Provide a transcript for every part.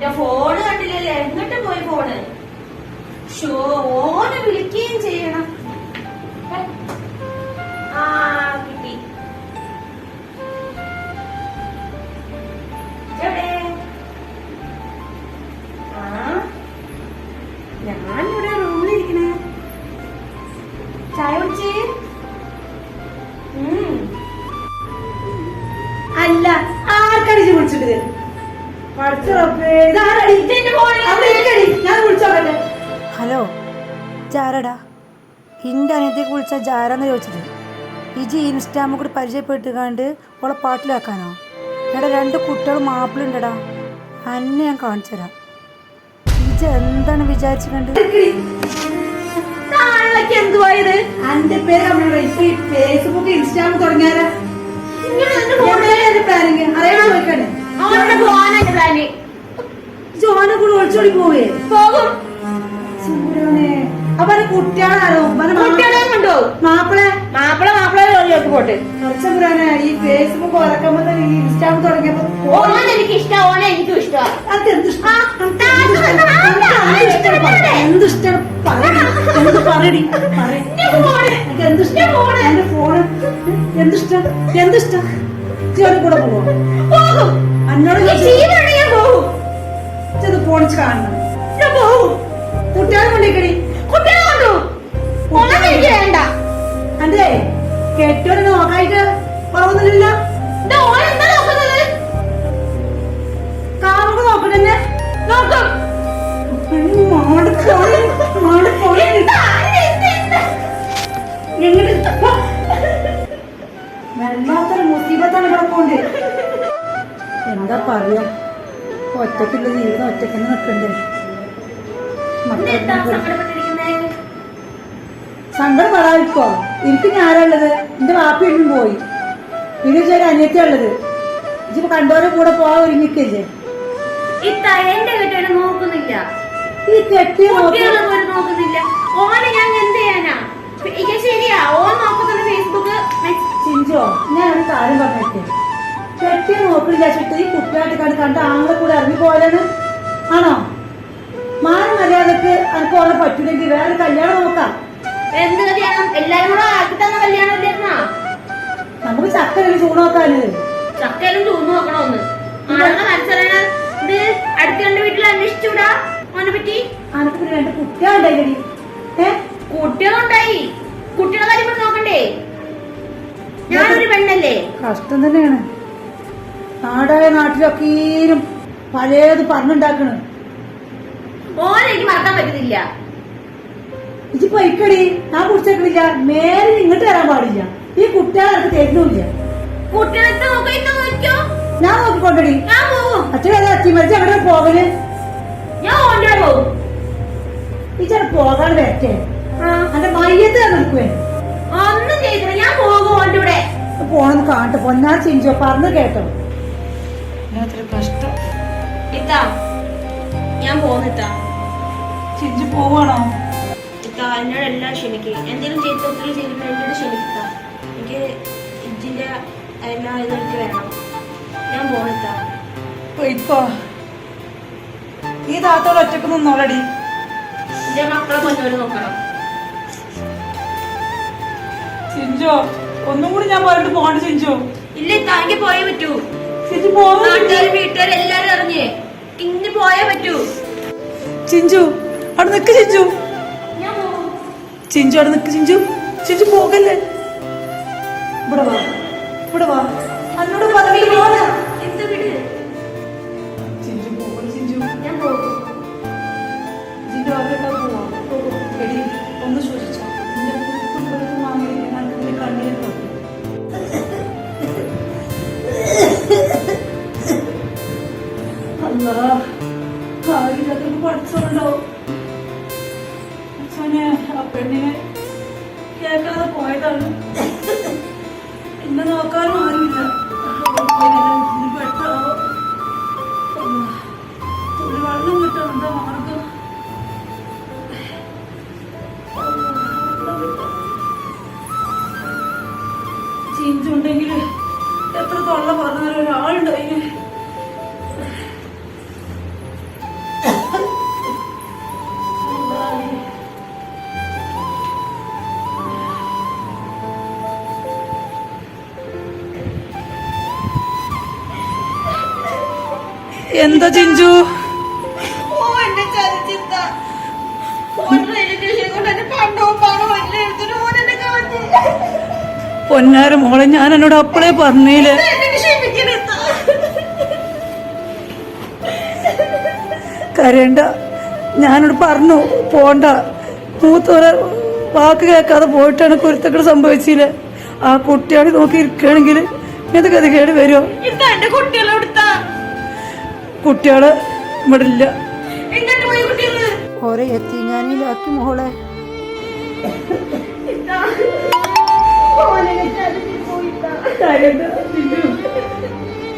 എന്റെ ഫോണ് കണ്ടില്ലല്ലേ? എങ്ങോട്ട് പോയി ഫോണ് ഷോ ഹലോ ജാരടാ. എന്റെ അനിയത്തേക്ക് വിളിച്ച ജാരാന്ന് ചോദിച്ചത്. ഇജി ഇൻസ്റ്റാമ കൂടി പരിചയപ്പെട്ട് കണ്ട് ഓളെ പാട്ടിലാക്കാനോ? എടാ രണ്ട് കുട്ടികൾ മാപ്പിളുണ്ടടാ. അന്നെ ഞാൻ കാണിച്ചു തരാം ഇജ എന്താണ് വിചാരിച്ചു കണ്ട് ഫേസ്ബുക്ക് ഇൻസ്റ്റാഗ്രാം തുടങ്ങിയാലോ എന്റെ പ്ലാനിങ് ജോനെ കൂടെ ഒളിച്ചോടി പോവേ പോകും സൂര്യനെ അത് കുട്ടികളാരോ കുട്ടികളെ കൊണ്ടോ മാപ്പിളെ മാപ്പിള മാപ്പിള ജോലിയൊക്കെ പോട്ടെ കുറച്ചുപുരാനെ ഈ ഫേസ്ബുക്ക് ഉറക്കുമ്പോ തന്നെ ഈ ഇൻസ്റ്റാഗ്രാം തുടങ്ങിയപ്പോ ഓനെ എനിക്ക് ഇഷ്ടം ഓനെ എനിക്കും ഇഷ്ടം അത് എന്തിഷ്ടം. എന്തിഷ്ടം എന്ത് പറയടി എന്തിഷ്ടം എന്റെ ഫോണ് എന്തിഷ്ടം എന്തിഷ്ടം ജോലി കൂടെ പോകും അന്നോട് ഇത് പോണിച്ച് കാണണം. ഞാൻ പോകും കുട്ടികളെ കൊണ്ടിരിക്കണി കുട്ടികളെ കൊണ്ടു. വേണ്ട. അതെ കെട്ടോടെ നോക്കായിട്ട് കുറവൊന്നുമില്ല ഇത് ഓൻ എന്താ നോക്കുന്നത്? കാമുക നോക്കണെന്നെ നോക്കും. വല്ലാത്തൊരു മുസീബത്താണ് ഇവിടെ എന്താ പറയാ? ഒറ്റക്കുള്ള ജീവിതം ഒറ്റക്കെന്നെ നിൽക്കണ്ടേ? സങ്കടം പറയാതിരിക്കോ എനിക്ക് ഞാനുള്ളത് എന്റെ വാപ്പ എന്നും പോയി. പിന്നെ ചെറിയ അനിയത്തിയാ ഉള്ളത്. ഇജിപ്പോ കണ്ടോരെ കൂടെ പോവാൻ ഒരുങ്ങിക്കല്ലേ? ഞാനൊരു നോക്കുന്നില്ല. ഈ തെറ്റി നോക്കുന്നില്ല. ഓനെ ഞാൻ എന്ത് ചെയ്യാനാ? ശരിയാ. ഓൻ ഫേസ്ബുക്ക് ചിഞ്ചോ ഒരു കാര്യം പറഞ്ഞിട്ട് കെട്ടിയ നോക്കില്ല ചിട്ട് ഈ കുട്ടിയായിട്ട് കണ്ട് കണ്ട ആങ്ങളെ കൂടെ ഇറങ്ങി പോയാലാണ്. ആണോ? മാന മര്യാദയ്ക്ക് എനിക്ക് ഓളെ പറ്റില്ലെങ്കിൽ വേറെ കല്യാണം നോക്കാം. എന്ത് കല്യാണം? എല്ലാരും കൂടെ ആക്കി തന്ന കല്യാണം നമുക്ക് ചക്കരയിൽ ചൂട് നോക്കാന്. ഇത് അടുത്ത രണ്ട് വീട്ടിൽ അന്വേഷിച്ചൂടാ പറ്റി? അനക്ക് പിന്നെ രണ്ട് കുട്ടികളുണ്ടായി കുട്ടികളെ കാര്യം നോക്കണ്ടേ? ഞാനൊരു പെണ്ണല്ലേ? കഷ്ടം തന്നെയാണ്. നാടായ നാട്ടിലൊക്കെയും പഴയത് പറഞ്ഞുണ്ടാക്കണ്. ഓനെ എനിക്ക് മറക്കാൻ പറ്റുന്നില്ല. ഇജി പൊയ്ക്കടി ഞാൻ കുടിച്ചേക്കണില്ല. നേരെ ഇങ്ങോട്ട് വരാൻ പാടില്ല. ഈ കുട്ടികളെ എനിക്ക് തരുന്നില്ല കുട്ടികളെ നോക്കിയോ ഞാൻ നോക്കിക്കൊണ്ടടി. ഞാൻ പോകും അച്ഛൻ അച്ഛൻ മരിച്ച അവിടെ പോകൽ? ഞാൻ ഓന്റെ പോകും ചേട്ടൻ പോകാൻ വരട്ടെ. അന്റെ മയ്യത്ത് നിൽക്കുവേ ഒന്നും ചെയ്തില്ല ഞാൻ പോകും ഓന്റെ കൂടെ പോണെന്ന് കാണട്ടെ പൊന്നാ ചിഞ്ചോ പറഞ്ഞു കേട്ടോ. കഷ്ടം ഇത്താ ഞാൻ പോകുന്നിത്താ ചിഞ്ചു പോവാണോ? ഇത്താ എന്നോട് എല്ലാം ക്ഷമിക്കുക എന്തെങ്കിലും ചെയ്ത് ഒത്തിരി ചെയ്തിട്ട് എന്നോട് ക്ഷമിക്കുക എനിക്ക് ഇജ്ജിന്റെ എല്ലാ ഇതും എനിക്ക് വേണം. ഞാൻ താത്തോട് ഒറ്റയ്ക്ക് നിന്നോളടി. എന്റെ മക്കളെ നോക്കണം. ചിഞ്ചോ ഒന്നും കൂടി ഞാൻ പറഞ്ഞിട്ട് പോകണ്ട ചിഞ്ചോ. ഇല്ല താങ്കി പോയേ പറ്റൂ. നാട്ടുകാരും വീട്ടുകാരും എല്ലാരും അറിഞ്ഞേ. ഇന്ന് പോയേ പറ്റൂ. ചിഞ്ചു അവിടെ നിക്ക് ചിഞ്ചു. ചിഞ്ചു അവിടെ നിക്ക് ചിഞ്ചു. ചിഞ്ചു പോകല്ലേ? ഇവിടെ വാ. ഇവിടെ വാ. കാര്യത്തിൽ അച്ഛനെ ആ പെണ്ണിനെ കേൾക്കാതെ പോയതാണ്. എന്നെ നോക്കാനും എന്നെ ചിഞ്ചു പൊന്നാര മോളെ ഞാൻ എന്നോട് അപ്പളേ പറഞ്ഞില്ലേ? കരയണ്ട. ഞാനോട് പറഞ്ഞു പോണ്ട. മൂത്തോരെ വാക്ക് കേൾക്കാതെ പോയിട്ടാണ് കുരുത്തക്കട് സംഭവിച്ചില്ല ആ കുട്ടിയാണ് നോക്കി ഇരിക്കുകയാണെങ്കിൽ ഇങ്ങനത്തെ ഗതികേട് വരുമോ കുട്ടികളെ കുട്ടികൾ ഇവിടെ ഇല്ല ഓരോ എത്തിങ്ങാനിയിലാക്കി മോളെ. ഇത്ത ഓനെ ചതിച്ച് പോയിത്ത കരയണ്ട ചിഞ്ചു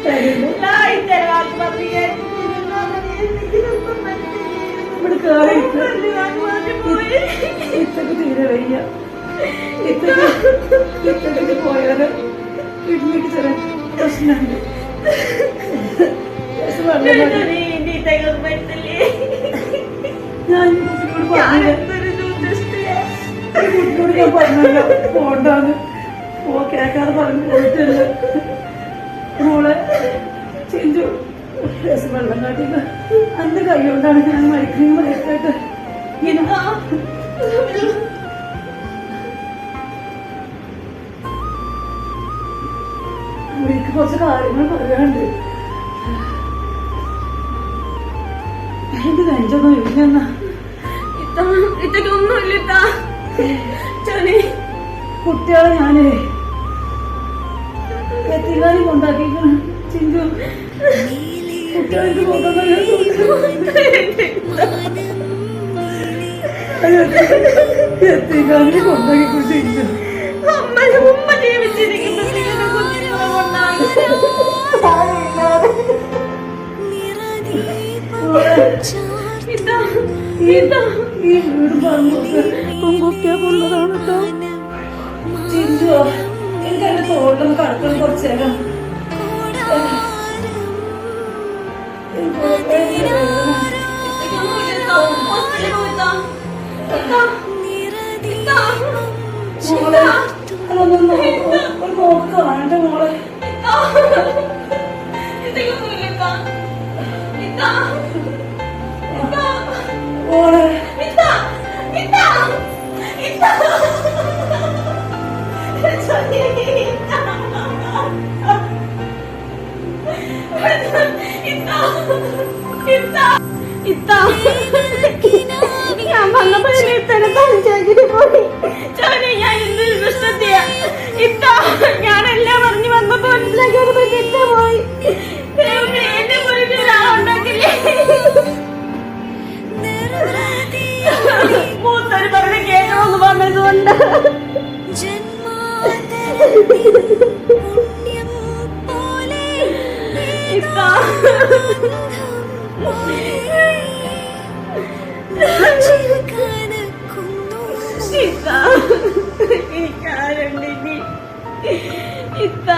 കരയണ്ട ഞാൻ ഇത്തരം വാക്ക് പറഞ്ഞു കേട്ടു. എന്തെങ്കിലും മനസ്സിൽ ഇവിടെ കേറി ഇരിക്ക്. പോയി. ഇത്രക്ക് തീരെ വയ്യ. ഇത്രക്ക് ഇത്രക്ക് പോയാൽ കിഡ്നിക്ക് ചെറിയ പ്രശ്നമുണ്ട്. കുട്ടിയോട് ഞാൻ പറഞ്ഞല്ലോ പോണ്ടാന്ന് പോ കേൾക്കാതെ പറഞ്ഞു പോയിട്ടില്ല. മോളെ ചിഞ്ചു വെള്ളം കാട്ടില്ല അന്ന് കൈകൊണ്ടാണ് ഞാൻ മരിക്കുന്നു മരിക്കട്ടെ ഇനാ എനിക്ക് കുറച്ച് കാര്യങ്ങൾ പറയാനുണ്ട്. എന്റെ നെഞ്ചൊന്നും ഇല്ലെന്നാ? ഇതൊന്നുമില്ല ചൊലി കുട്ടികളെ ഞാനേ എത്തിക്കാനി കൊണ്ടാക്കിക്കണം ചിന്തു കുട്ടികൾക്ക് എത്തിക്കാനി കൊണ്ടാക്കി ചിന്തു ഈ വീട് പറഞ്ഞു കുട്ടിയെ കൊണ്ടതാണ് കേട്ടോ ചിന്തു എനിക്ക് എന്റെ തോളിലൊന്ന് കടക്കണം കുറച്ചു നേരം. മോളെ ഒരു നോക്ക് കാണട്ടെ മോളെ? മോളെ ഞാൻ വന്നപ്പോഴേ ഇത്തരം പഞ്ചായത്തിന് പോയി. ചോനെ ഞാൻ എന്തൊരു ദുഷ്ടത്തിയ ഇത്ത ഞാനെല്ലാം പറഞ്ഞു വന്നപ്പോ മനസ്സിലാക്കിയത് തെറ്റ പോയി. എന്നെ പോയിട്ട് ഒരാളുണ്ടാക്കില്ലേ മൂത്തൊരു പറഞ്ഞ കേൾക്കണമെന്ന് പറഞ്ഞതുകൊണ്ട്. ഇത്ത